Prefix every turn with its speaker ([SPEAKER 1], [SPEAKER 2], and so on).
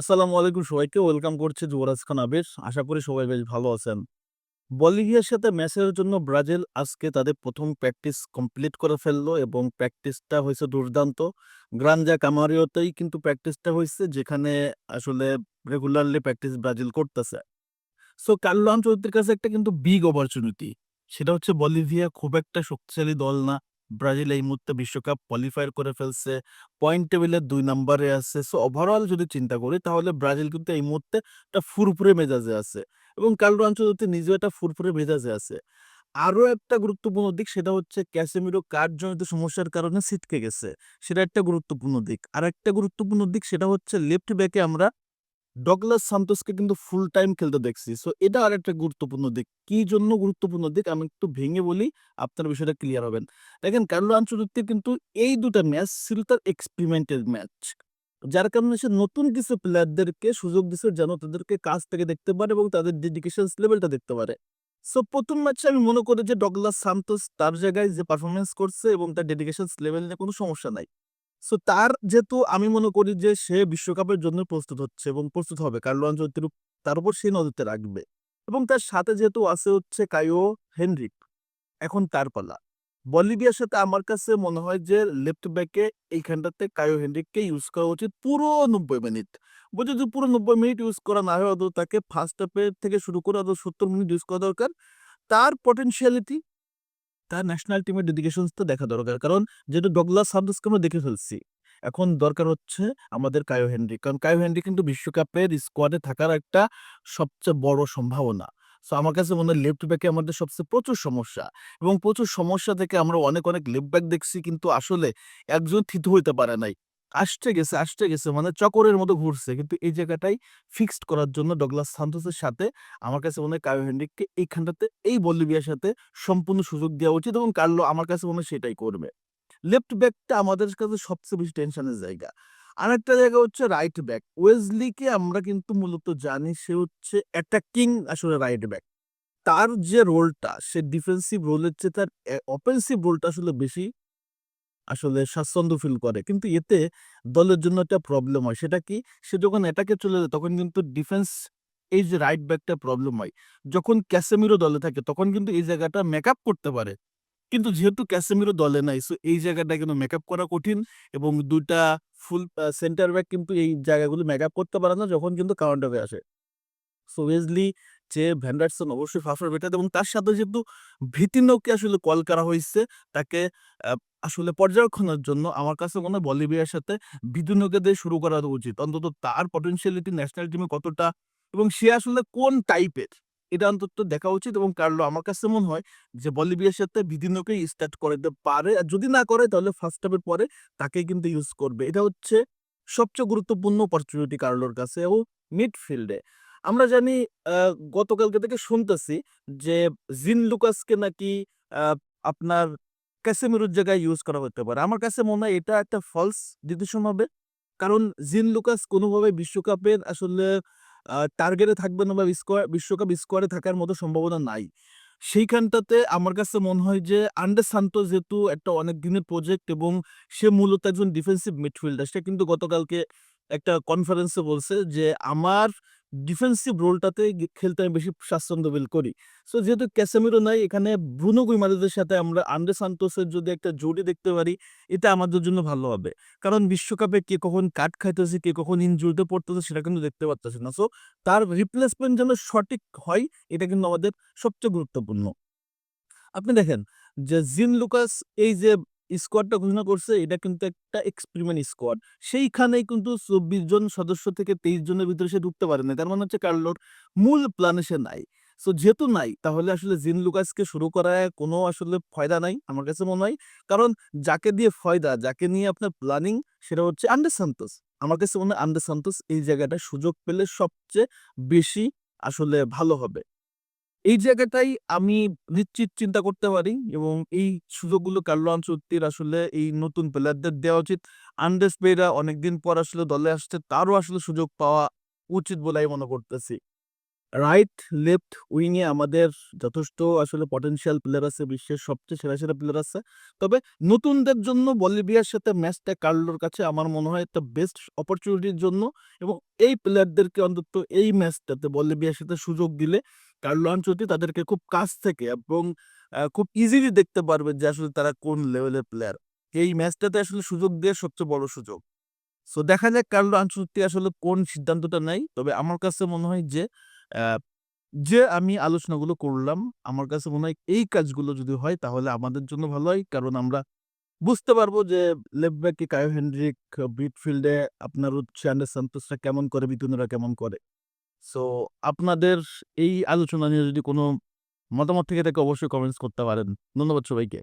[SPEAKER 1] আসসালামু আলাইকুম সবাইকে। ওয়েলকাম করছে যুবরাজ খান আবির। আশা করি সবাই বেশ ভালো আছেন। বলিভিয়ার সাথে ম্যাচের জন্য ব্রাজিল আজকে তাদের প্রথম প্র্যাকটিস কমপ্লিট করে ফেলল এবং প্র্যাকটিসটা হয়েছে দুর্দান্ত। গ্রানজা কামারিওতেই কিন্তু প্র্যাকটিসটা হয়েছে যেখানে আসলে রেগুলারলি প্র্যাকটিস ব্রাজিল করতেছে। সো কার্লো আনচলতির কাছে একটা কিন্তু বিগ অপরচুনিটি সেটা হচ্ছে বলিভিয়া খুব একটা শক্তিশালী দল না। ব্রাজিল এই মুহূর্তে বিশ্বকাপ কোয়ালিফায়ার করে ফেলছে। পয়েন্ট টেবিলের দুই নম্বরে আছে। সো ওভারঅল যদি চিন্তা করি, তাহলে ব্রাজিল কিন্তু এই মুহূর্তে একটা ফুরফুরে মেজাজে আছে এবং কার্লো আনচলতি নিজেও একটা ফুরফুরে মেজাজে আছে। আরও একটা গুরুত্বপূর্ণ দিক সেটা হচ্ছে ক্যাসেমিরো কার্ডজনিত সমস্যার কারণে ছিটকে গেছে। সেটা একটা গুরুত্বপূর্ণ দিক। আর একটা গুরুত্বপূর্ণ দিক সেটা হচ্ছে লেফট ব্যাকে আমরা ডগলাস সান্তোসকে কিন্তু ফুল টাইম খেলতে দেখছি। সো এটা আর একটা গুরুত্বপূর্ণ দিক। কি জন্য গুরুত্বপূর্ণ দিক? আমি একটু ভেঙে বলি, আপনার বিষয়টা ক্লিয়ার হবেন দেখেন কার্লো আনচলত্তির কিন্তু এই দুটা ম্যাচ ছিল তার এক্সপেরিমেন্টের ম্যাচ যার কারণে সে নতুন কিছু প্লেয়ারদেরকে সুযোগ দিচ্ছে যেন তাদেরকে কাজ থেকে দেখতে পারে এবং তাদের ডেডিকেশন লেভেলটা দেখতে পারে। সো প্রথম ম্যাচে আমি মনে করি যে ডগলাস সান্তোস তার জায়গায় যে পারফরমেন্স করছে এবং তার ডেডিকেশন লেভেল নিয়ে কোনো সমস্যা নাই। সো তার যেহেতু আমি মনে করি যে, সে বিশ্বকাপের জন্য প্রস্তুত হচ্ছে এবং প্রস্তুত হবে। কার্লো উপ- তার উপর সেই নজরতে রাখবে। এবং তার সাথে যেহেতু আছে হচ্ছে কায়ো হেনরিক, এখন তার পালা। বলিভিয়ার সাথে আমার কাছে মনে হয় যে, লেফট ব্যাকে এইখানটাতে কায়ো হেনরিককে ইউজ করা উচিত পুরো নব্বই মিনিট। বলছে যদি পুরো নব্বই মিনিট ইউজ করা না হয় অত তাকে ফার্স্ট হাফে থেকে শুরু করে অত সত্তর মিনিট ইউজ করা দরকার, তার পটেনশিয়ালিটি তার ন্যাশনাল টিমের ডেডিকেশন তো দেখা দরকার। কারণ যেহেতু ডগলাস সান্তোসকে আমরা দেখে ফেলছি, এখন দরকার হচ্ছে আমাদের কায়ো হেনরি। কারণ কায়ো হেনরি কিন্তু বিশ্বকাপের স্কোয়াডে থাকার একটা সবচেয়ে বড় সম্ভাবনা। সো আমার কাছে মনে হয় লেফট ব্যাকে আমাদের সবচেয়ে প্রচুর সমস্যা। এবং প্রচুর সমস্যা থেকে আমরা অনেক অনেক লেফট ব্যাক দেখছি, কিন্তু আসলে একজন থিত হইতে পারে নাই। আসতে গেছে আসতে গেছে মানে চকরের মতো ঘুরছে। কিন্তু এই জায়গাটাই ফিক্সড করার জন্য ডগলাস সান্তোসের সাথে আমার কাছে মনে হয় কায়ো হেনরিককে এইখানটাতে, এই বলিভিয়ার সাথে সম্পূর্ণ সুযোগ দেওয়া উচিত এবং কার্লো আমার কাছে মনে হয় সেটাই করবে। লেফট ব্যাকটা আমাদের কাছে সবচেয়ে বেশি টেনশনের জায়গা। আরেকটা জায়গা হচ্ছে রাইট ব্যাক ওয়েজলিকে আমরা কিন্তু মূলত জানি সে হচ্ছে অ্যাটাকিং আসলে রাইট ব্যাক তার যে রোলটা সে ডিফেন্সিভ রোলের চেয়ে তার অফেন্সিভ রোলটা আসলে বেশি আসলে স্বাচ্ছন্দ্য ফিল করে। কিন্তু এতে দলের জন্য একটা প্রবলেম হয়। সেটা কি? সে যখন এটাকে চলে যায়, তখন কিন্তু ডিফেন্স এই যে রাইট ব্যাকটা প্রবলেম হয়। যখন ক্যাসেমিরো দলে থাকে, তখন কিন্তু এই জায়গাটা মেকআপ করতে পারে। কিন্তু যেহেতু ক্যাসেমিরো দলে নাই সো এই জায়গাটা কিন্তু মেকআপ করা কঠিন এবং দুটা ফুল সেন্টার ব্যাক কিন্তু এই জায়গাগুলো মেকআপ করতে পারে না, যখন কিন্তু কাউন্টারে আসে। সো ওয়েজলি যে ভ্যান্ডারসন অবশ্যই ফাফার বেটার এবং তার সাথে যেহেতু ভিতিনোকে আসলে কল করা হয়েছে, তাকে আসলে পর্যবেক্ষণের জন্য আমার কাছে মনে হয় বলিভিয়ার সাথে ভিতিনোকে দিয়ে শুরু করা উচিত। অন্তত তার পটেনশিয়ালিটি ন্যাশনাল টিমে কতটা এবং সে আসলে কোন টাইপের এটা অন্তত দেখা উচিত এবং কার্লো আমার কাছে মনে হয় যে বলিভিয়ার সাথে ভিতিনোকে স্টার্ট করে দিতে পারে। আর যদি না করে তাহলে ফার্স্ট হাফের পরে তাকে কিন্তু ইউজ করবে। এটা হচ্ছে সবচেয়ে গুরুত্বপূর্ণ অপরচুনিটি কার্লোর কাছে ও মিডফিল্ডে আমরা জানি গতকালকে থেকে শুনতেছি যে জিন লুকাসকে নাকি আপনার ক্যাসেমিরোর জায়গায় ইউজ করা হতে পারে। আমার কাছে মনে হয় এটা একটা ফলস ডিসিশন হবে। কারণ জিন লুকাস কোনোভাবে বিশ্বকাপের আসলে টার্গেটে থাকবে না বা স্কোয়ার বিশ্বকাপ স্কোয়ারে থাকার মতো সম্ভাবনা নাই। সেইখানটাতে আমার কাছে মনে হয় যে আন্ডে সান্তোস যেহেতু একটা অনেক দিনের প্রজেক্ট এবং সে মূলত একজন ডিফেন্সিভ মিডফিল্ডার সে কিন্তু গতকালকে একটা কনফারেন্সে বলছে যে আমার ডিফেন্সিভ রোলটাতে খেলতে আমি বেশি স্বাচ্ছন্দ্য ফিল করি। সো যেহেতু ক্যাসেমিরো নাই, এখানে ব্রুনো গুইমারেজের সাথে আমরা আন্ডে সান্তোসের যদি একটা জুটি দেখতে পারি, এটা আমাদের জন্য ভালো হবে। কারণ বিশ্বকাপে কে কখন কাট খাইতেছে, কে কখন ইনজুরিতে পড়তেছে, সেটা কিন্তু দেখতে পারতেছে না। সো তার রিপ্লেসমেন্ট যেন সঠিক হয়, এটা কিন্তু আমাদের সবচেয়ে গুরুত্বপূর্ণ। আপনি দেখেন যে জিন লুকাস এই যে স্কোয়াডটা ঘোষণা করছে, এটা কিন্তু একটা এক্সপেরিমেন্ট স্কোয়াড সেইখানেই কিন্তু চব্বিশ জন সদস্য থেকে তেইশ জনের ভিতরে সে ঢুকতে পারে না তার মানে হচ্ছে কার্লোর মূল প্ল্যানে সে নাই। সো যেহেতু নাই, তাহলে আসলে জিন লুকাসকে শুরু করায় কোনো আসলে ফয়দা নাই, আমার কাছে মনে হয়। কারণ যাকে দিয়ে ফয়দা, যাকে নিয়ে আপনার প্ল্যানিং সেটা হচ্ছে আন্ডে সান্তোস। আমার কাছে মনে হয় আন্ডে সান্তোস এই জায়গাটা সুযোগ পেলে সবচেয়ে বেশি আসলে ভালো হবে। এই জায়গাটাই আমি নিশ্চিত চিন্তা করতে পারি এবং এই সুযোগগুলো কার্লো আনচলত্তির আসলে এই নতুন প্লেয়ারদের দেওয়া উচিত আন্ডেস পেরা অনেকদিন পর আসলে দলে আসছে তারও আসলে সুযোগ পাওয়া উচিত বলে আমি মনে করতেছি রাইট, লেফট উইংয়ে আমাদের যথেষ্ট আসলে পটেনশিয়াল প্লেয়ার আছে। বিশ্বের সবচেয়ে সেরা, সেরা প্লেয়ার আছে। তবে নতুনদের জন্য বলিভিয়ার সাথে ম্যাচটা কার্লোর কাছে আমার মনে হয় একটা বেস্ট অপরচুনিটির জন্য এবং এই প্লেয়ারদেরকে অন্তত এই ম্যাচটাতে বলিভিয়ার সাথে সুযোগ দিলে কার্লো আনচেলত্তি তাদেরকে খুব কাছ থেকে এবং খুব ইজিলি দেখতে পারবে যে আসলে তারা কোন লেভেলের প্লেয়ার। এই ম্যাচটাতে আসলে সুযোগ দেওয়ার সবচেয়ে বড় সুযোগ। সো দেখা যাক কার্লো আনচেলত্তি আসলে কোন সিদ্ধান্তটা নেয়। তবে আমার কাছে মনে হয় যে যে আমি আলোচনাগুলো করলাম, আমার কাছে মনে হয় এই কাজগুলো যদি হয় তাহলে আমাদের জন্য ভালো হয়। কারণ আমরা বুঝতে পারব যে লেফট ব্যাকে কায়ো হেনড্রিক, মিডফিল্ডে আপনার হচ্ছে আন্ডার সান্তোসরা কেমন করে, মিতুনেরা কেমন করে। সো আপনাদের এই আলোচনা নিয়ে যদি কোনো মতামত থেকে থাকে, অবশ্যই কমেন্টস করতে পারেন। ধন্যবাদ সবাইকে।